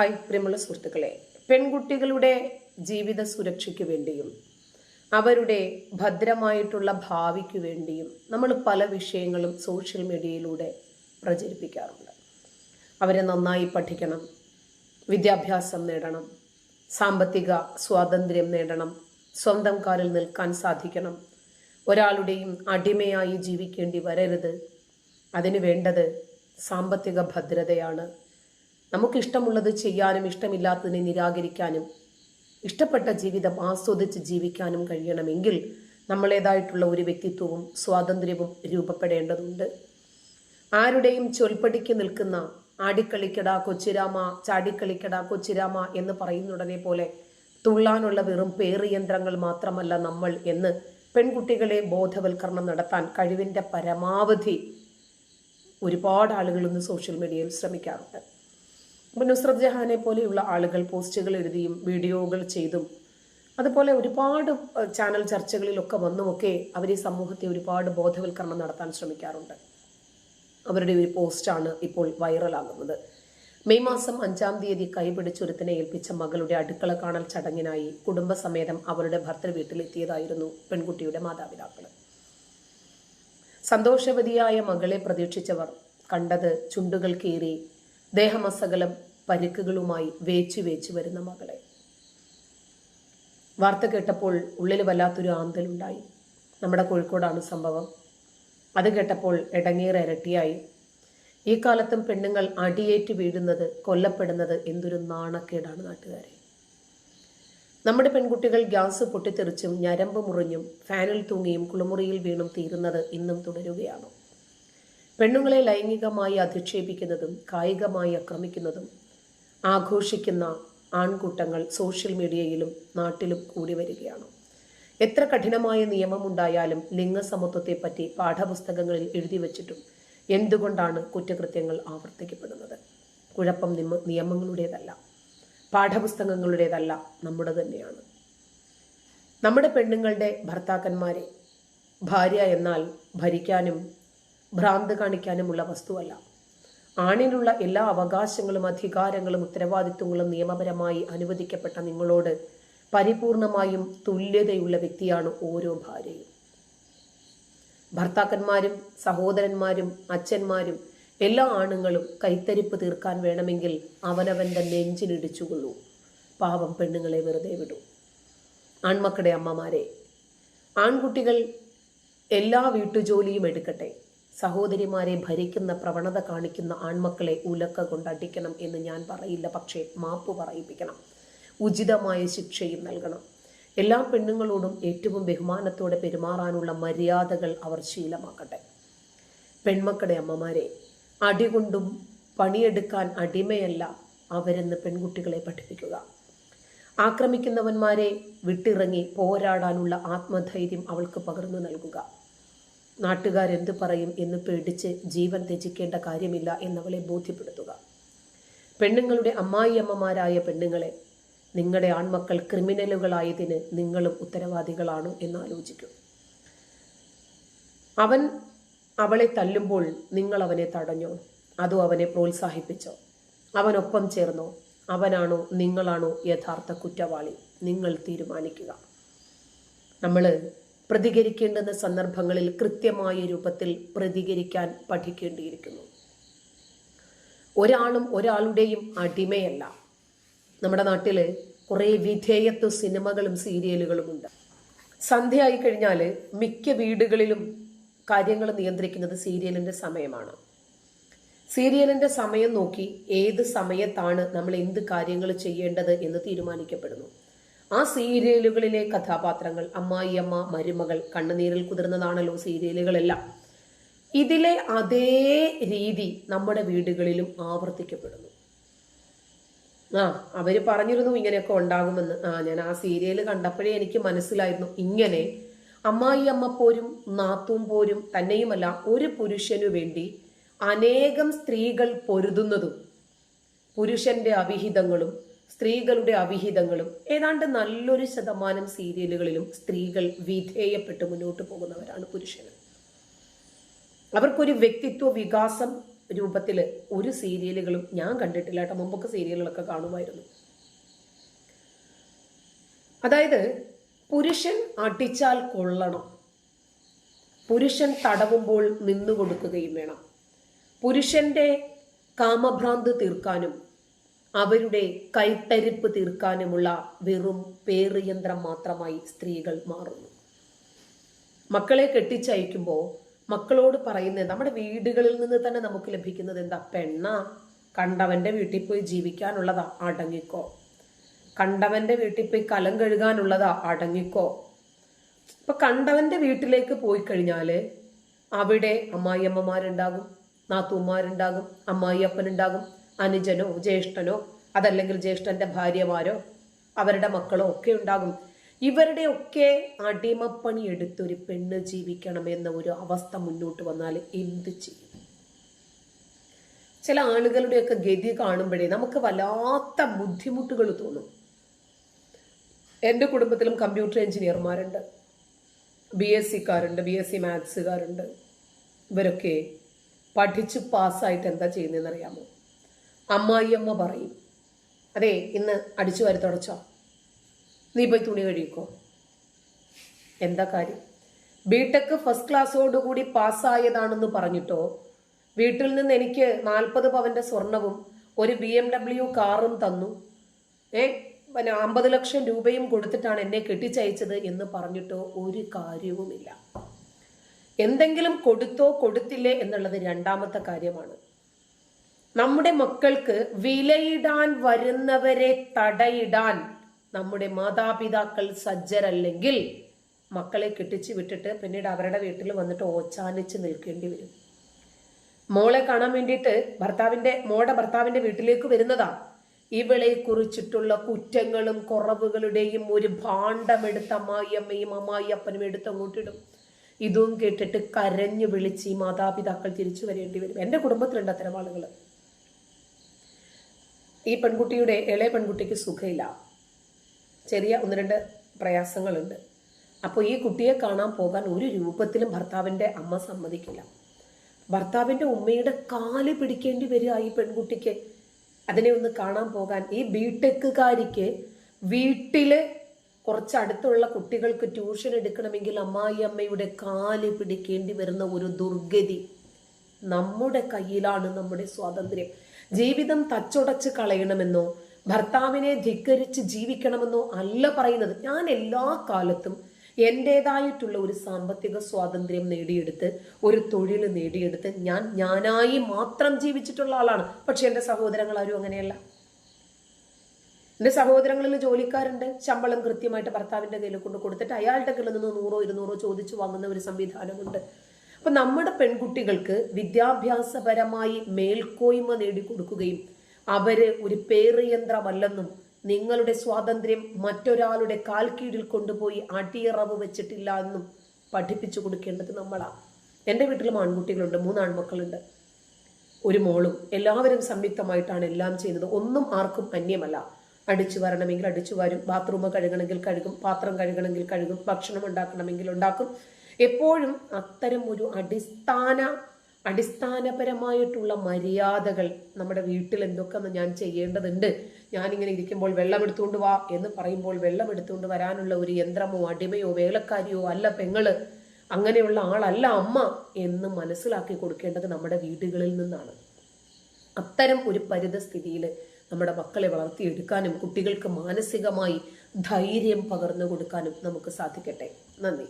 Hi പ്രിയമുള്ള സുഹൃത്തുക്കളെ. പെൺകുട്ടികളുടെ ജീവിത സുരക്ഷയ്ക്ക് വേണ്ടിയും അവരുടെ ഭദ്രമായിട്ടുള്ള ഭാവിക്ക് വേണ്ടിയും നമ്മൾ പല വിഷയങ്ങളും സോഷ്യൽ മീഡിയയിലൂടെ പ്രചരിപ്പിക്കാറുണ്ട്. അവരെ നന്നായി പഠിക്കണം വിദ്യാഭ്യാസം നേടണം സാമ്പത്തിക സ്വാതന്ത്ര്യം നേടണം സ്വന്തം കാലിൽ നിൽക്കാൻ സാധിക്കണം ഒരാളുടെയും അടിമയായി ജീവിക്കേണ്ടി വരരുത്. അതിന് വേണ്ടത് സാമ്പത്തിക ഭദ്രതയാണ്. നമുക്കിഷ്ടമുള്ളത് ചെയ്യാനും ഇഷ്ടമില്ലാത്തതിനെ നിരാകരിക്കാനും ഇഷ്ടപ്പെട്ട ജീവിതം ആസ്വദിച്ച് ജീവിക്കാനും കഴിയണമെങ്കിൽ നമ്മളേതായിട്ടുള്ള ഒരു വ്യക്തിത്വവും സ്വാതന്ത്ര്യവും രൂപപ്പെടേണ്ടതുണ്ട്. ആരുടെയും ചൊൽപ്പടിക്ക് നിൽക്കുന്ന ആടിക്കളിക്കടാ കൊച്ചിരാമ ചാടിക്കളിക്കടാ കൊച്ചിരാമ എന്ന് പറയുന്നുടനെ പോലെ തുള്ളാനുള്ള വെറും പേറിയന്ത്രങ്ങൾ മാത്രമല്ല നമ്മൾ എന്ന് പെൺകുട്ടികളെ ബോധവൽക്കരണം നടത്താൻ കഴിവിന്റെ പരമാവധി ഒരുപാട് ആളുകൾ ഇന്ന് സോഷ്യൽ മീഡിയയിൽ ശ്രമിക്കാറുണ്ട്. നുസ്രത് ജഹാനെ പോലെയുള്ള ആളുകൾ പോസ്റ്റുകൾ എഴുതിയും വീഡിയോകൾ ചെയ്തും അതുപോലെ ഒരുപാട് ചാനൽ ചർച്ചകളിലൊക്കെ വന്നുമൊക്കെ അവർ ഈ സമൂഹത്തെ ഒരുപാട് ബോധവൽക്കരണം നടത്താൻ ശ്രമിക്കാറുണ്ട്. അവരുടെ ഒരു പോസ്റ്റാണ് ഇപ്പോൾ വൈറലാകുന്നത്. മെയ് മാസം അഞ്ചാം തീയതി കൈപിടിച്ചൊരുത്തിനെ ഏൽപ്പിച്ച മകളുടെ അടുക്കള കാണൽ ചടങ്ങിനായി കുടുംബസമേതം അവരുടെ ഭർത്തൃ വീട്ടിലെത്തിയതായിരുന്നു പെൺകുട്ടിയുടെ മാതാപിതാക്കൾ. സന്തോഷവതിയായ മകളെ പ്രതീക്ഷിച്ചവർ കണ്ടത് ചുണ്ടുകൾ കീറി ദേഹമസകലം പരുക്കുകളുമായി വേച്ചു വേച്ചു വരുന്ന മകളെ. വാർത്ത കേട്ടപ്പോൾ ഉള്ളിൽ വല്ലാത്തൊരു ആന്തലുണ്ടായി നമ്മുടെ കോഴിക്കോടാണ് സംഭവം. അത് കേട്ടപ്പോൾ ഇടങ്ങേറെ ഇരട്ടിയായി. ഈ കാലത്തും പെണ്ണുങ്ങൾ അടിയേറ്റ് വീഴുന്നത് കൊല്ലപ്പെടുന്നത് എന്തൊരു നാണക്കേടാണ് നാട്ടുകാരെ. നമ്മുടെ പെൺകുട്ടികൾ ഗ്യാസ് പൊട്ടിത്തെറിച്ചും ഞരമ്പ് മുറിഞ്ഞും ഫാനിൽ തൂങ്ങിയും കുളിമുറിയിൽ വീണും തീരുന്നത് ഇന്നും തുടരുകയാണ്. പെണ്ണുങ്ങളെ ലൈംഗികമായി അധിക്ഷേപിക്കുന്നതും കായികമായി ആക്രമിക്കുന്നതും ആഘോഷിക്കുന്ന ആൺകൂട്ടങ്ങൾ സോഷ്യൽ മീഡിയയിലും നാട്ടിലും കൂടി വരികയാണ്. എത്ര കഠിനമായ നിയമമുണ്ടായാലും ലിംഗസമത്വത്തെപ്പറ്റി പാഠപുസ്തകങ്ങളിൽ എഴുതി വച്ചിട്ടും എന്തുകൊണ്ടാണ് കുറ്റകൃത്യങ്ങൾ ആവർത്തിക്കപ്പെടുന്നത്? കുഴപ്പം നിയമ നിയമങ്ങളുടേതല്ല. പാഠപുസ്തകങ്ങളുടേതല്ല നമ്മുടെ തന്നെയാണ്. നമ്മുടെ പെണ്ണുങ്ങളുടെ ഭർത്താക്കന്മാരെ ഭാര്യ എന്നാൽ ഭരിക്കാനും ഭ്രാന്ത് കാണിക്കാനുമുള്ള വസ്തുവല്ല. ആണിനുള്ള എല്ലാ അവകാശങ്ങളും അധികാരങ്ങളും ഉത്തരവാദിത്വങ്ങളും നിയമപരമായി അനുവദിക്കപ്പെട്ട നിങ്ങളോട് പരിപൂർണമായും തുല്യതയുള്ള വ്യക്തിയാണ് ഓരോ ഭാര്യയും. ഭർത്താക്കന്മാരും സഹോദരന്മാരും അച്ഛന്മാരും എല്ലാ ആണുങ്ങളും കൈത്തരിപ്പ് തീർക്കാൻ വേണമെങ്കിൽ അവനവന്റെ നെഞ്ചിനിടിച്ചുകൊള്ളൂ പാവം പെണ്ണുങ്ങളെ വെറുതെ വിടൂ. ആൺമക്കളുടെ അമ്മമാരെ ആൺകുട്ടികൾ എല്ലാ വീട്ടുജോലിയും എടുക്കട്ടെ. സഹോദരിമാരെ ഭരിക്കുന്ന പ്രവണത കാണിക്കുന്ന ആൺമക്കളെ ഉലക്ക കൊണ്ടടിക്കണം എന്ന് ഞാൻ പറയില്ല. പക്ഷേ മാപ്പ് പറയിപ്പിക്കണം. ഉചിതമായ ശിക്ഷയും നൽകണം. എല്ലാ പെണ്ണുങ്ങളോടും ഏറ്റവും ബഹുമാനത്തോടെ പെരുമാറാനുള്ള മര്യാദകൾ അവർ ശീലമാക്കട്ടെ. പെൺമക്കളുടെ അമ്മമാരെ അടികൊണ്ടും പണിയെടുക്കാൻ അടിമയല്ല അവരെന്ന് പെൺകുട്ടികളെ പഠിപ്പിക്കുക. ആക്രമിക്കുന്നവന്മാരെ വിട്ടിറങ്ങി പോരാടാനുള്ള ആത്മധൈര്യം അവൾക്ക് പകർന്നു നൽകുക. നാട്ടുകാരെന്ത് പറയും എന്ന് പേടിച്ച് ജീവൻ ത്യജിക്കേണ്ട കാര്യമില്ല എന്നവളെ ബോധ്യപ്പെടുത്തുക. പെണ്ണുങ്ങളുടെ അമ്മായിയമ്മമാരായ പെണ്ണുങ്ങളെ നിങ്ങളുടെ ആൺമക്കൾ ക്രിമിനലുകളായതിന് നിങ്ങളും ഉത്തരവാദികളാണോ എന്ന് ആലോചിക്കും അവൻ അവളെ തല്ലുമ്പോൾ നിങ്ങൾ അവനെ തടഞ്ഞോ? അതോ അവനെ പ്രോത്സാഹിപ്പിച്ചോ? അവനൊപ്പം ചേർന്നോ? അവനാണോ നിങ്ങളാണോ യഥാർത്ഥ കുറ്റവാളി? നിങ്ങൾ തീരുമാനിക്കുക. നമ്മൾ പ്രതികരിക്കേണ്ടുന്ന സന്ദർഭങ്ങളിൽ കൃത്യമായ രൂപത്തിൽ പ്രതികരിക്കാൻ പഠിക്കേണ്ടിയിരിക്കുന്നു. ഒരാളും ഒരാളുടെയും അടിമയല്ല. നമ്മുടെ നാട്ടിൽ കുറേ വിധേയത്വ സിനിമകളും സീരിയലുകളും ഉണ്ട്. സന്ധ്യ ആയി കഴിഞ്ഞാൽ മിക്ക വീടുകളിലും കാര്യങ്ങൾ നിയന്ത്രിക്കുന്നത് സീരിയലിന്റെ സമയമാണ്. സീരിയലിന്റെ സമയം നോക്കി ഏത് സമയത്താണ് നമ്മൾ എന്ത് കാര്യങ്ങൾ ചെയ്യേണ്ടത് എന്ന് തീരുമാനിക്കപ്പെടുന്നു. ആ സീരിയലുകളിലെ കഥാപാത്രങ്ങൾ അമ്മായിയമ്മ മരുമകൾ കണ്ണുനീരിൽ കുതിർന്നതാണല്ലോ സീരിയലുകളെല്ലാം. ഇതിലെ അതേ രീതി നമ്മുടെ വീടുകളിലും ആവർത്തിക്കപ്പെടുന്നു. ആ അവർ പറഞ്ഞിരുന്നു ഇങ്ങനെയൊക്കെ ഉണ്ടാകുമെന്ന്. ആ ഞാൻ ആ സീരിയൽ കണ്ടപ്പോഴേ എനിക്ക് മനസ്സിലായിരുന്നു. ഇങ്ങനെ അമ്മായി അമ്മ പോരും നാത്തും പോരും തന്നെയുമല്ല ഒരു പുരുഷനു വേണ്ടി അനേകം സ്ത്രീകൾ പൊരുതുന്നതും പുരുഷന്റെ അവിഹിതങ്ങളും സ്ത്രീകളുടെ അവിഹിതങ്ങളും ഏതാണ്ട് നല്ലൊരു ശതമാനം സീരിയലുകളിലും സ്ത്രീകൾ വിധേയപ്പെട്ട് മുന്നോട്ട് പോകുന്നവരാണ് പുരുഷന് അവർക്കൊരു വ്യക്തിത്വ വികാസം രൂപത്തിൽ ഒരു സീരിയലുകളും ഞാൻ കണ്ടിട്ടില്ല കേട്ടോ. മുമ്പൊക്കെ സീരിയലുകളൊക്കെ കാണുമായിരുന്നു. അതായത് പുരുഷൻ അടിച്ചാൽ കൊള്ളണം. പുരുഷൻ തടവുമ്പോൾ നിന്നു കൊടുക്കുകയും വേണം. പുരുഷന്റെ കാമഭ്രാന്ത് തീർക്കാനും അവരുടെ കൈത്തരിപ്പ് തീർക്കാനുമുള്ള വെറും പേറുയന്ത്രം മാത്രമായി സ്ത്രീകൾ മാറുന്നു. മക്കളെ കെട്ടിച്ചയക്കുമ്പോൾ മക്കളോട് പറയുന്നത് നമ്മുടെ വീടുകളിൽ നിന്ന് തന്നെ നമുക്ക് ലഭിക്കുന്നത് എന്താ? പെണ്ണ കണ്ടവന്റെ വീട്ടിൽ പോയി ജീവിക്കാനുള്ളതാ അടങ്ങിക്കോ. കണ്ടവന്റെ വീട്ടിൽ പോയി കലം കഴുകാനുള്ളതാ അടങ്ങിക്കോ. ഇപ്പൊ കണ്ടവന്റെ വീട്ടിലേക്ക് പോയി കഴിഞ്ഞാൽ അവിടെ അമ്മായിയമ്മമാരുണ്ടാകും നാത്തൂമാരുണ്ടാകും അമ്മായിയപ്പനുണ്ടാകും അനുജനോ ജ്യേഷ്ഠനോ അതല്ലെങ്കിൽ ജ്യേഷ്ഠന്റെ ഭാര്യമാരോ അവരുടെ മക്കളോ ഒക്കെ ഉണ്ടാകും. ഇവരുടെ ഒക്കെ അടിമപ്പണി എടുത്തൊരു പെണ്ണ് ജീവിക്കണം എന്ന ഒരു അവസ്ഥ മുന്നോട്ട് വന്നാൽ എന്ത് ചെയ്യും? ചില ആളുകളുടെയൊക്കെ ഗതി കാണുമ്പോഴേ നമുക്ക് വല്ലാത്ത ബുദ്ധിമുട്ടുകൾ തോന്നും. എന്റെ കുടുംബത്തിലും കമ്പ്യൂട്ടർ എഞ്ചിനീയർമാരുണ്ട്. ബി എസ് സിക്കാരുണ്ട് ബി എസ് സി മാത്സുകാരുണ്ട് ഇവരൊക്കെ പഠിച്ച് പാസ്സായിട്ട് എന്താ ചെയ്യുന്നതെന്ന് അറിയാമോ അമ്മായിയമ്മ പറയും. അതെ ഇന്ന് അടിച്ചു വരി തുടച്ചോ. നീ പോയി തുണി കഴിക്കോ എന്താ കാര്യം? ബിടെക് ഫസ്റ്റ് ക്ലാസ്സോടുകൂടി പാസ്സായതാണെന്ന് പറഞ്ഞിട്ടോ? വീട്ടിൽ നിന്ന് എനിക്ക് നാൽപ്പത് പവന്റെ സ്വർണവും ഒരു ബി എം ഡബ്ല്യു കാറും തന്നു. ഏ പിന്നെ അമ്പത് ലക്ഷം രൂപയും കൊടുത്തിട്ടാണ് എന്നെ കെട്ടിച്ചയച്ചത് എന്ന് പറഞ്ഞിട്ടോ ഒരു കാര്യവുമില്ല. എന്തെങ്കിലും കൊടുത്തോ കൊടുത്തില്ലേ എന്നുള്ളത് രണ്ടാമത്തെ കാര്യമാണ്. നമ്മുടെ മക്കൾക്ക് വിലയിടാൻ വരുന്നവരെ തടയിടാൻ നമ്മുടെ മാതാപിതാക്കൾ സജ്ജരല്ലെങ്കിൽ മക്കളെ കെട്ടിച്ചു വിട്ടിട്ട് പിന്നീട് അവരുടെ വീട്ടിൽ വന്നിട്ട് ഓച്ചാനിച്ച് നിൽക്കേണ്ടി വരും. മോളെ കാണാൻ വേണ്ടിയിട്ട് ഭർത്താവിന്റെ മോടെ ഭർത്താവിന്റെ വീട്ടിലേക്ക് വരുന്നതാ. ഇവളെ കുറിച്ചിട്ടുള്ള കുറ്റങ്ങളും കുറവുകളുടെയും ഒരു ഭാണ്ഡമെടുത്ത അമ്മായിയമ്മയും അമ്മായിയപ്പനും എടുത്ത് അങ്ങോട്ടിടും ഇതും കേട്ടിട്ട് കരഞ്ഞു വിളിച്ച് ഈ മാതാപിതാക്കൾ തിരിച്ചു വരേണ്ടി വരും. എന്റെ കുടുംബത്തിലുണ്ട് അത്തരം ആളുകൾ ഈ പെൺകുട്ടിയുടെ ഇളയ പെൺകുട്ടിക്ക് സുഖമില്ല ചെറിയ ഒന്ന് രണ്ട് പ്രയാസങ്ങളുണ്ട്. അപ്പോൾ ഈ കുട്ടിയെ കാണാൻ പോകാൻ ഒരു രൂപത്തിലും ഭർത്താവിന്റെ അമ്മ സമ്മതിക്കില്ല. ഭർത്താവിന്റെ ഉമ്മയുടെ കാൽ പിടിക്കേണ്ടി വരിക ഈ പെൺകുട്ടിക്ക്. അതിനെ ഒന്ന് കാണാൻ പോകാൻ ഈ ബിടെക്കുകാരിക്ക് വീട്ടിൽ കുറച്ച് അടുത്തുള്ള കുട്ടികൾക്ക് ട്യൂഷൻ എടുക്കണമെങ്കിൽ അമ്മായി അമ്മയുടെ കാൽ പിടിക്കേണ്ടി വരുന്ന ഒരു ദുർഗതി നമ്മുടെ കയ്യിലാണ് നമ്മുടെ സ്വാതന്ത്ര്യം. ജീവിതം തച്ചുടച്ച് കളയണമെന്നോ ഭർത്താവിനെ ധിക്കരിച്ച് ജീവിക്കണമെന്നോ അല്ല പറയുന്നത്. ഞാൻ എല്ലാ കാലത്തും എന്റെതായിട്ടുള്ള ഒരു സാമ്പത്തിക സ്വാതന്ത്ര്യം നേടിയെടുത്ത് ഒരു തൊഴിൽ നേടിയെടുത്ത് ഞാൻ ഞാനായി മാത്രം ജീവിച്ചിട്ടുള്ള ആളാണ്. പക്ഷെ എന്റെ സഹോദരങ്ങൾ ആരും അങ്ങനെയല്ല. എന്റെ സഹോദരങ്ങളിൽ ജോലിക്കാരുണ്ട്. ശമ്പളം കൃത്യമായിട്ട് ഭർത്താവിന്റെ കയ്യിൽ കൊണ്ട് കൊടുത്തിട്ട് അയാളുടെ കയ്യിൽ നിന്ന് നൂറോ ഇരുന്നൂറോ ചോദിച്ചു വാങ്ങുന്ന ഒരു സംവിധാനമുണ്ട്. അപ്പൊ നമ്മുടെ പെൺകുട്ടികൾക്ക് വിദ്യാഭ്യാസപരമായി മേൽക്കോയ്മ നേടിക്കൊടുക്കുകയും അവർ ഒരു പേറിയന്ത്രമല്ലെന്നും നിങ്ങളുടെ സ്വാതന്ത്ര്യം മറ്റൊരാളുടെ കാൽ കീഴിൽ കൊണ്ടുപോയി അടിയറവ് വെച്ചിട്ടില്ല എന്നും പഠിപ്പിച്ചു കൊടുക്കേണ്ടത് നമ്മളാണ്. എന്റെ വീട്ടിലും ആൺകുട്ടികളുണ്ട് മൂന്ന് ആൺമക്കളുണ്ട് ഒരു മോളും എല്ലാവരും സംയുക്തമായിട്ടാണ് എല്ലാം ചെയ്യുന്നത്. ഒന്നും ആർക്കും അന്യമല്ല. അടിച്ചു വരണമെങ്കിൽ അടിച്ചു വരും ബാത്റൂം കഴുകണമെങ്കിൽ കഴുകും പാത്രം കഴുകണമെങ്കിൽ കഴുകും ഭക്ഷണം ഉണ്ടാക്കണമെങ്കിൽ ഉണ്ടാക്കും. എപ്പോഴും അത്തരം ഒരു അടിസ്ഥാന അടിസ്ഥാനപരമായിട്ടുള്ള മര്യാദകൾ നമ്മുടെ വീട്ടിൽ എന്തൊക്കെ ഞാൻ ചെയ്യേണ്ടതുണ്ട്. ഞാനിങ്ങനെ ഇരിക്കുമ്പോൾ വെള്ളം എടുത്തുകൊണ്ട് വാ എന്ന് പറയുമ്പോൾ വെള്ളം എടുത്തുകൊണ്ട് വരാനുള്ള ഒരു യന്ത്രമോ അടിമയോ വേലക്കാരിയോ അല്ല പെങ്ങൾ. അങ്ങനെയുള്ള ആളല്ല അമ്മ എന്ന് മനസ്സിലാക്കി കൊടുക്കേണ്ടത് നമ്മുടെ വീടുകളിൽ നിന്നാണ്. അത്തരം ഒരു പരിതസ്ഥിതിയിൽ നമ്മുടെ മക്കളെ വളർത്തിയെടുക്കാനും കുട്ടികൾക്ക് മാനസികമായി ധൈര്യം പകർന്നു കൊടുക്കാനും നമുക്ക് സാധിക്കട്ടെ. നന്ദി.